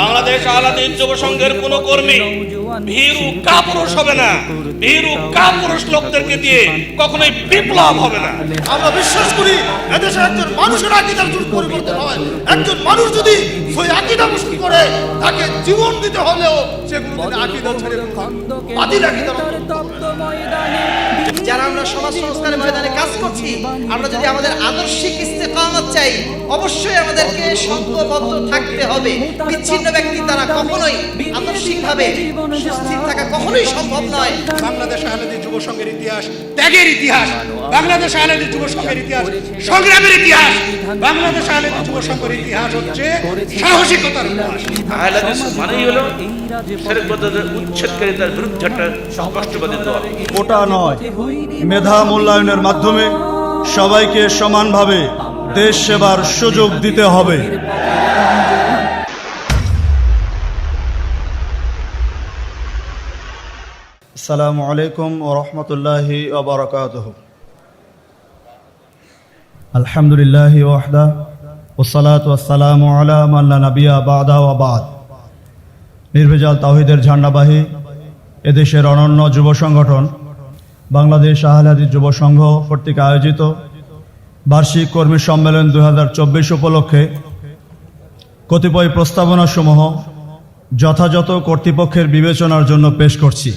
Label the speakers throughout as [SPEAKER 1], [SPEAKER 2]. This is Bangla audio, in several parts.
[SPEAKER 1] বাংলাদেশ আলাদীন যুব সংঘের কোন কর্মী। ভীরু কাপুরুষ হবে না। ভীরু কাপুরুষ লোকদেরকে দিয়ে কখনোই বিপ্লব হবে না।
[SPEAKER 2] আমরা বিশ্বাস করি এদেশে একজন মানুষের আকিদার যদি পরিবর্তন হয়। একজন মানুষ যদি সেই আকিদা পোষণ করে তাকে জীবন দিতে হলেও সে কোনোদিন আকিদা ছেড়ে বাতিল আকিদা
[SPEAKER 3] যারা আমরা সমাজ সংস্কারের ময়দানে কাজ করছি আমরা যদি আমাদের আদর্শিক ইস্তেকামত চাই অবশ্যই আমাদেরকে সংঘবদ্ধ থাকতে হবে। বিচ্ছিন্ন ব্যক্তি তারা কখনোই সুস্থির থাকা কখনোই সম্ভব নয়।
[SPEAKER 2] বাংলাদেশ আহলেদি যুব সংঘের ইতিহাস ত্যাগের ইতিহাস। বাংলাদেশ আহলেদি যুব সংঘের ইতিহাস সংগ্রামের ইতিহাস। বাংলাদেশ আহলেদি যুব সংঘের ইতিহাস হচ্ছে সাহসিকতার ইতিহাস।
[SPEAKER 1] আহলাদিস মানেই হলো বিরুদ্ধে একটা স্পষ্টবাদী দল।
[SPEAKER 4] নয় মেধা মূল্যায়নের মাধ্যমে সবাইকে সমানভাবে দেশ সেবার সুযোগ দিতে হবে। আসসালামু আলাইকুম ও রহমতুল্লাহি ওবরাকাত আলহামদুলিল্লাহ ওয়াহদা ওসালাত ওয়াসালামু আলা মাল্লা নবিয়া বাদা ওয়াবাদ নির্ভেজাল তাহিদের ঝান্ডাবাহী এদেশের অনন্য যুব সংগঠন, বাংলাদেশ আহলাদি যুব সংঘ কর্তৃক আয়োজিত বার্ষিক কর্মী সম্মেলন দু হাজার চব্বিশ উপলক্ষে কতিপয় প্রস্তাবনাসমূহ যথাযথ কর্তৃপক্ষের বিবেচনার জন্য পেশ করছি।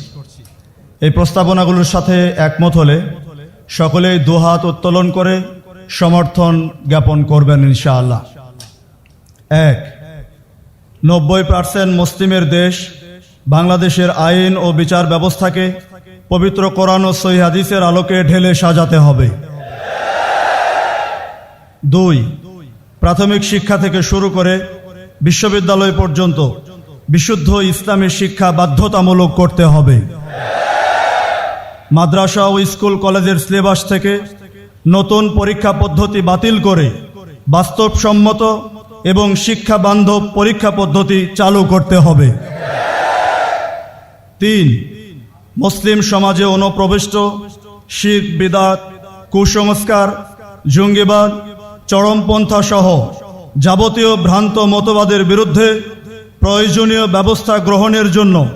[SPEAKER 4] এই প্রস্তাবনাগুলোর সাথে একমত হলে সকলেই দুহাত উত্তোলন করে সমর্থন জ্ঞাপন করবেন ইনশাআল্লাহ। এক, নব্বই পার্সেন্ট মুসলিমের দেশ বাংলাদেশের আইন ও বিচার ব্যবস্থাকে পবিত্র কোরআন ও হাদিসের আলোকে ঢেলে সাজাতে হবে। দুই, প্রাথমিক শিক্ষা থেকে শুরু করে বিশ্ববিদ্যালয় পর্যন্ত বিশুদ্ধ ইসলামী শিক্ষা বাধ্যতামূলক করতে হবে। মাদ্রাসা ও স্কুল কলেজের সিলেবাস থেকে নতুন পরীক্ষা পদ্ধতি বাতিল করে বাস্তবসম্মত এবং শিক্ষা বান্ধব পরীক্ষা পদ্ধতি চালু করতে হবে। তিন, মুসলিম সমাজে অনুপ্রবিষ্ট, শিখ, বিদাত, কুসংস্কার, জঙ্গিবাদ, চরমপন্থা সহ যাবতীয় ভ্রান্ত মতবাদের বিরুদ্ধে প্রয়োজনীয় ব্যবস্থা গ্রহণের জন্য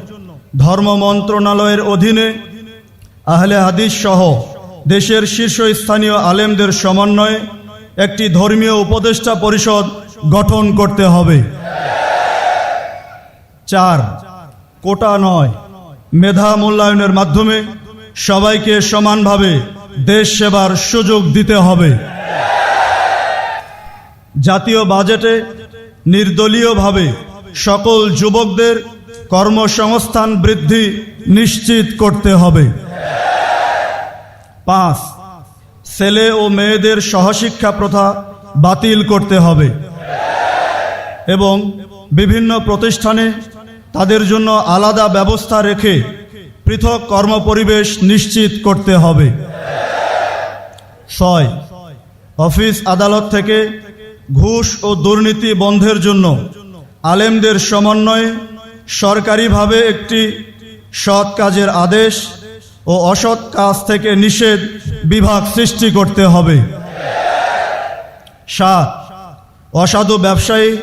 [SPEAKER 4] ধর্ম মন্ত্রণালয়ের অধীনে আহলে হাদিস সহ দেশের শীর্ষস্থানীয় আলেমদের সমন্বয়ে একটি ধর্মীয় উপদেষ্টা পরিষদ গঠন করতে হবে। চার, কোটা নয়। মেধা মূল্যায়নের মাধ্যমে সবাইকে সমানভাবে দেশ সেবার সুযোগ দিতে হবে। জাতীয় বাজেটে নির্দলীয়ভাবে সকল যুবকদের কর্মসংস্থান বৃদ্ধি নিশ্চিত করতে হবে। পাঁচ ছেলে ও মেয়েদের সহশিক্ষা প্রথা বাতিল করতে হবে। এবং বিভিন্ন প্রতিষ্ঠানে তাদের জন্য আলাদা ব্যবস্থা রেখে পৃথক কর্মপরিবেশ নিশ্চিত করতে হবে। ছয়, অফিস আদালত থেকে ঘুষ ও দুর্নীতি বন্ধের জন্য আলেমদের সমন্বয়ে সরকারিভাবে একটি সৎ কাজের আদেশ ও অসৎ কাজ থেকে নিষেধ বিভাগ সৃষ্টি করতে হবে। সাত, অসাধু ব্যবসায়ী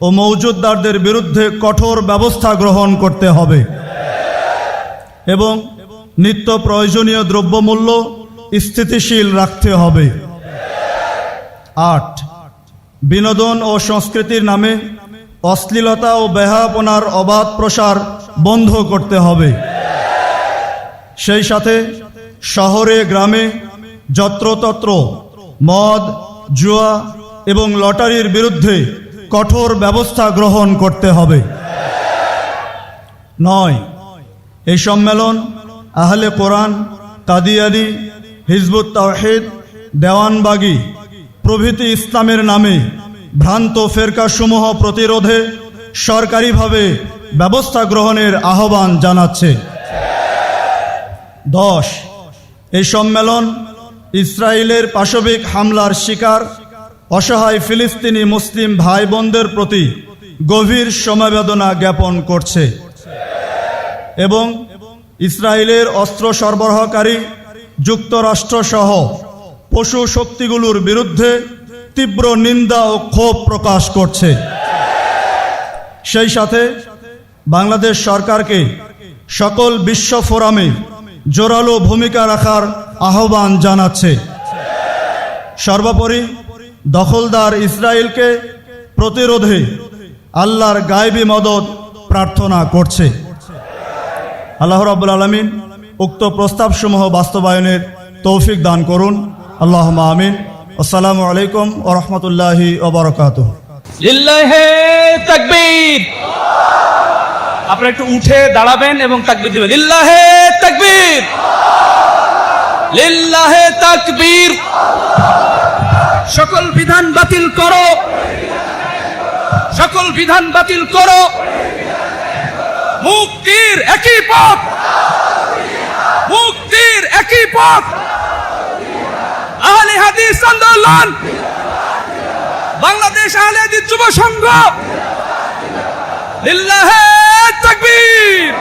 [SPEAKER 4] ও মৌজুদদারদের বিরুদ্ধে কঠোর ব্যবস্থা গ্রহণ করতে হবে। এবং নিত্য প্রয়োজনীয় দ্রব্যমূল্য স্থিতিশীল রাখতে হবে। আট, বিনোদন ও সংস্কৃতির নামে অশ্লীলতা ও বেহাপনার অবাধ প্রসার বন্ধ করতে হবে। সেই সাথে শহরে, গ্রামে যত্রতত্র মদ, জুয়া এবং লটারির বিরুদ্ধে কঠোর ব্যবস্থা গ্রহণ করতে হবে। নয়, এই সম্মেলন আহলে কোরআন, কাদিয়ানি, হিজবুত তাহেদ দেওয়ানবাগি, প্রভৃতি ইসলামের নামে ভ্রান্ত ফেরকাসমূহ প্রতিরোধে সরকারিভাবে ব্যবস্থা গ্রহণের আহ্বান জানাচ্ছে। দশ। এই সম্মেলন ইসরায়েলের পাশবিক হামলার শিকার, অসহায় ফিলিস্তিনি মুসলিম ভাই বোনদের প্রতি গভীর সমবেদনা জ্ঞাপন করছে এবং ইসরায়েলের অস্ত্র সরবরাহকারী যুক্তরাষ্ট্র সহ পশু শক্তিগুলোর বিরুদ্ধে তীব্র নিন্দা ও ক্ষোভ প্রকাশ করছে। সেই সাথে বাংলাদেশ সরকারকে সকল বিশ্ব ফোরামে জোরালো ভূমিকা রাখার আহ্বান জানাচ্ছে। সর্বোপরি দখলদার ইসরায়েলকে প্রতিরোধে আল্লাহর গায়েবী মদত প্রার্থনা করছে। আল্লাহ রাব্বুল আলমিন উক্ত প্রস্তাবসমূহ বাস্তবায়নের তৌফিক দান করুন। আল্লাহ আমিন। আসসালামু আলাইকুম ও রহমতুল্লাহি ওবরকাত
[SPEAKER 5] আপনারা একটু উঠে দাঁড়াবেন এবং তাকবীর দিবেন। লিল্লাহে তাকবীর। লিল্লাহে তাকবীর। সকল বিধান বাতিল করো। সকল বিধান বাতিল করো। মুক্তির একই পথ। মুক্তির একই পথ। আহলে হাদিস আন্দোলন। বাংলাদেশ আহলে হাদিস যুব সংঘ। লিল্লাহে তাকবীর।